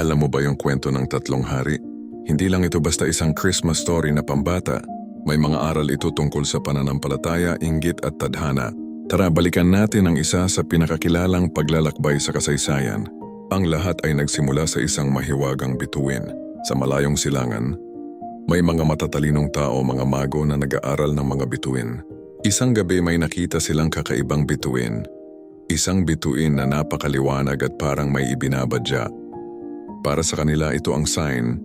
Alam mo ba yung kwento ng tatlong hari? Hindi lang ito basta isang Christmas story na pambata. May mga aral ito tungkol sa pananampalataya, inggit at tadhana. Tara, balikan natin ang isa sa pinakakilalang paglalakbay sa kasaysayan. Ang lahat ay nagsimula sa isang mahiwagang bituin. Sa malayong silangan, may mga matatalinong tao, mga mago na nag-aaral ng mga bituin. Isang gabi may nakita silang kakaibang bituin. Isang bituin na napakaliwanag at parang may ibinabadya. Para sa kanila ito ang sign,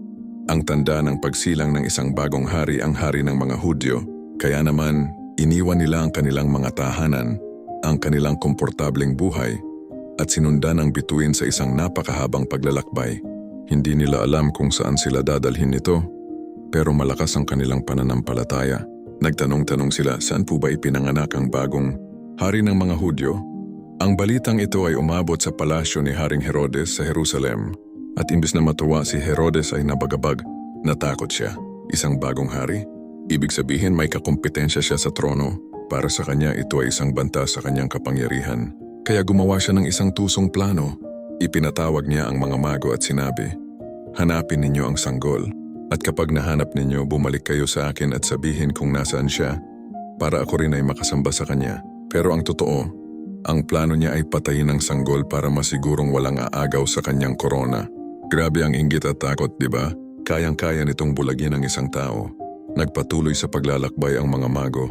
ang tanda ng pagsilang ng isang bagong hari ang hari ng mga Hudyo. Kaya naman, iniwan nila ang kanilang mga tahanan, ang kanilang komportableng buhay, at sinundan ang bituin sa isang napakahabang paglalakbay. Hindi nila alam kung saan sila dadalhin nito, pero malakas ang kanilang pananampalataya. Nagtanong-tanong sila saan po ba ipinanganak ang bagong hari ng mga Hudyo. Ang balitang ito ay umabot sa palasyo ni Haring Herodes sa Jerusalem at imbis na matuwa si Herodes ay nabagabag, natakot siya. Isang bagong hari? Ibig sabihin may kakompetensya siya sa trono. Para sa kanya ito ay isang banta sa kanyang kapangyarihan. Kaya gumawa siya ng isang tusong plano. Ipinatawag niya ang mga mago at sinabi, Hanapin ninyo ang sanggol. At kapag nahanap ninyo, bumalik kayo sa akin at sabihin kung nasaan siya para ako rin ay makasamba sa kanya. Pero ang totoo, ang plano niya ay patayin ang sanggol para masigurong walang aagaw sa kanyang korona. Grabe ang inggit at takot, di ba? Kayang-kaya nitong bulagin ang isang tao. Nagpatuloy sa paglalakbay ang mga mago.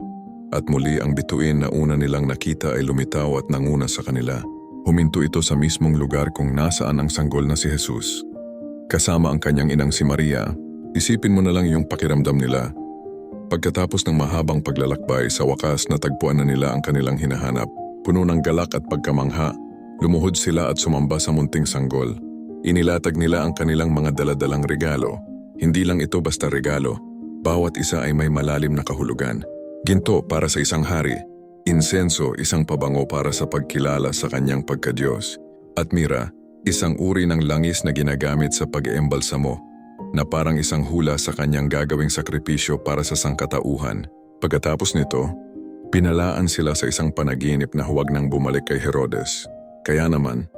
At muli ang bituin na una nilang nakita ay lumitaw at nanguna sa kanila. Huminto ito sa mismong lugar kung nasaan ang sanggol na si Jesus. Kasama ang kanyang inang si Maria, isipin mo na lang yung pakiramdam nila. Pagkatapos ng mahabang paglalakbay sa wakas natagpuan na nila ang kanilang hinahanap. Puno ng galak at pagkamangha, lumuhod sila at sumamba sa munting sanggol. Inilatag nila ang kanilang mga daladalang regalo. Hindi lang ito basta regalo, bawat isa ay may malalim na kahulugan. Ginto para sa isang hari, insenso isang pabango para sa pagkilala sa kanyang pagkadyos, at mira, isang uri ng langis na ginagamit sa pag-eembalsamo na parang isang hula sa kanyang gagawing sakripisyo para sa sangkatauhan. Pagkatapos nito, pinalaan sila sa isang panaginip na huwag nang bumalik kay Herodes. Kaya naman,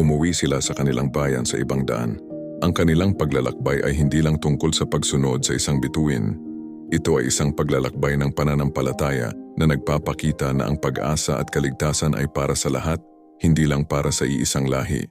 umuwi sila sa kanilang bayan sa ibang daan. Ang kanilang paglalakbay ay hindi lang tungkol sa pagsunod sa isang bituin. Ito ay isang paglalakbay ng pananampalataya na nagpapakita na ang pag-asa at kaligtasan ay para sa lahat, hindi lang para sa iisang lahi.